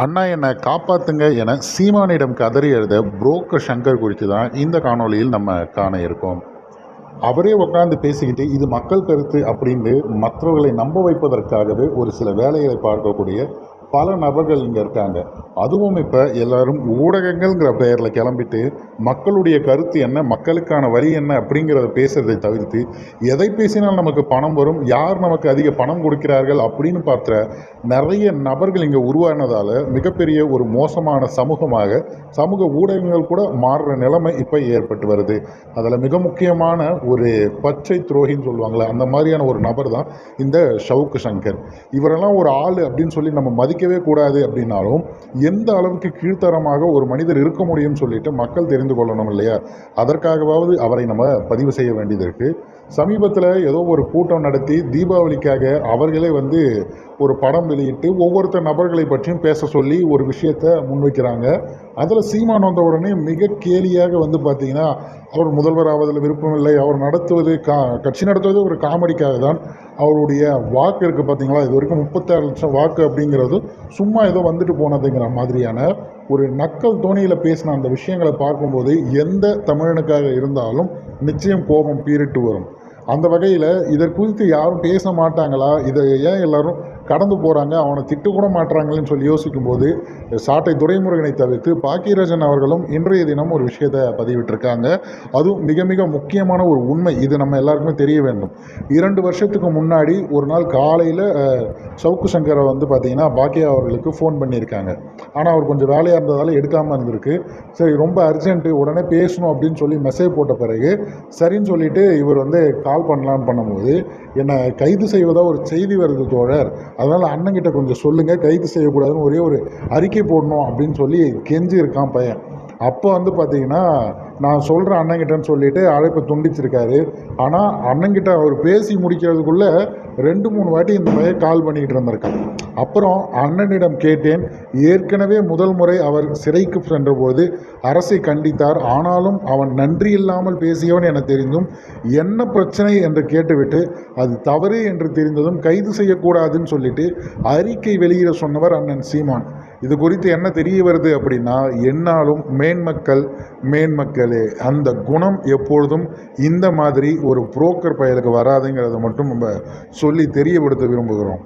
அண்ணா என்னை காப்பாத்துங்க என சீமானிடம் கதறி எழுத புரோக்கர் சங்கர் குறித்து தான் இந்த காணொளியில் நம்ம காண இருக்கோம். அவரே உட்காந்து பேசிக்கிட்டு இது மக்கள் கருத்து அப்படின்னு மற்றவர்களை நம்ப வைப்பதற்காகவே ஒரு சில வேலைகளை பார்க்கக்கூடிய பல நபர்கள் இங்கே இருக்காங்க. அதுவும் இப்போ எல்லாரும் ஊடகங்கள்ங்கிற பெயரில் கிளம்பிட்டு மக்களுடைய கருத்து என்ன மக்களுக்கான வரி என்ன அப்படிங்கிறத பேசுறதை தவிர்த்து எதை பேசினால் நமக்கு பணம் வரும் யார் நமக்கு அதிக பணம் கொடுக்கிறார்கள் அப்படின்னு பார்த்த நிறைய நபர்கள் இங்கே உருவானதால் மிகப்பெரிய ஒரு மோசமான சமூகமாக சமூக ஊடகங்கள் கூட மாறுற நிலைமை இப்போ ஏற்பட்டு வருது. அதில் மிக முக்கியமான ஒரு பச்சை துரோகின்னு சொல்லுவாங்களே அந்த மாதிரியான ஒரு நபர் தான் இந்த ஷவுக்கு சங்கர். இவரெல்லாம் ஒரு ஆள் அப்படின்னு சொல்லி நம்ம மதிக்க மதிக்கவே கூடாது அப்படின்னாலும் எந்த அளவுக்கு கீழ்த்தரமாக ஒரு மனிதர் இருக்க முடியும்னு சொல்லிட்டு மக்கள் தெரிந்து கொள்ளணும் இல்லையா? அதற்காகவாவது அவரை நம்ம பதிவு செய்ய வேண்டியது இருக்குது சமீபத்தில் ஏதோ ஒரு கூட்டம் நடத்தி தீபாவளிக்காக அவர்களே வந்து ஒரு படம் வெளியிட்டு ஒவ்வொருத்தர் நபர்களை பற்றியும் பேச சொல்லி ஒரு விஷயத்தை முன்வைக்கிறாங்க. அதில் சீமான் வந்த உடனே மிக கேலியாக வந்து பார்த்தீங்கன்னா அவர் முதல்வர் ஆவதில் விருப்பம் இல்லை. அவர் நடத்துவது கா கட்சி நடத்துவது ஒரு காமெடிக்காக தான். அவருடைய வாக்கு இருக்குது பார்த்தீங்களா இது வரைக்கும் முப்பத்தாறு லட்சம் வாக்கு அப்படிங்கிறது சும்மா ஏதோ வந்துட்டு போனதுங்கிற மாதிரியான ஒரு நக்கல் தோணியில் பேசின அந்த விஷயங்களை பார்க்கும்போது எந்த தமிழனுக்காக இருந்தாலும் நிச்சயம் கோபம் பீரிட்டு வரும். அந்த வகையில் இதற்கு குறித்து யாரும் பேச மாட்டாங்களா? இதை ஏன் எல்லோரும் கடந்து போகிறாங்க அவனை திட்டு கூட மாட்டுறாங்களேன்னு சொல்லி யோசிக்கும்போது சாட்டை துரைமுருகனை தவிர்த்து பாக்கியராஜன் அவர்களும் இன்றைய தினம் ஒரு விஷயத்தை பதிவிட்டிருக்காங்க. அதுவும் மிக மிக முக்கியமான ஒரு உண்மை. இது நம்ம எல்லாருக்குமே தெரிய வேண்டும். இரண்டு வருஷத்துக்கு முன்னாடி ஒரு நாள் காலையில் சவுக்கு சங்கரை வந்து பார்த்தீங்கன்னா பாக்கியா அவர்களுக்கு ஃபோன் பண்ணியிருக்காங்க. ஆனால் அவர் கொஞ்சம் வேலையாக இருந்ததால் எடுக்காமல் இருந்திருக்கு. சரி ரொம்ப அர்ஜென்ட்டு உடனே பேசணும் அப்படின்னு சொல்லி மெசேஜ் போட்ட பிறகு சரின்னு சொல்லிட்டு இவர் வந்து கால் பண்ணலான்னு பண்ணும்போது என்னை கைது செய்வதாக ஒரு செய்தி வருது தோழர். அதனால் அண்ணங்கிட்ட கொஞ்சம் சொல்லுங்கள் கைது செய்யக்கூடாதுன்னு ஒரே ஒரு அறிக்கை போடணும் அப்படின்னு சொல்லி கெஞ்சி இருக்கான் பையன். அப்போ வந்து பார்த்தீங்கன்னா நான் சொல்கிறேன் அண்ணங்கிட்டன்னு சொல்லிவிட்டு அழைப்பை துண்டிச்சிருக்காரு. ஆனால் அண்ணங்கிட்ட அவர் பேசி முடிக்கிறதுக்குள்ளே ரெண்டு மூணு வாட்டி இந்த பையன் கால் பண்ணிக்கிட்டு இருந்திருக்கான். அப்புறம் அண்ணனிடம் கேட்டேன் ஏற்கனவே முதல் முறை அவர் சிறைக்கு சென்றபோது அரசை கண்டித்தார் ஆனாலும் அவன் நன்றி இல்லாமல் பேசியவன் என தெரிந்தும் என்ன பிரச்சனை? என்று கேட்டுவிட்டு அது தவறு என்று தெரிந்ததும் கைது செய்யக்கூடாதுன்னு சொல்லிட்டு அறிக்கை வெளியிட சொன்னவர் அண்ணன் சீமான். இது குறித்து என்ன தெரிய வருது அப்படின்னா என்னாலும் மேன்மக்கள் மேன்மக்களே அந்த குணம் எப்பொழுதும் இந்த மாதிரி ஒரு புரோக்கர் பயலுக்கு வராதுங்கிறத மட்டும் நம்ம சொல்லி தெரியப்படுத்த விரும்புகிறோம்.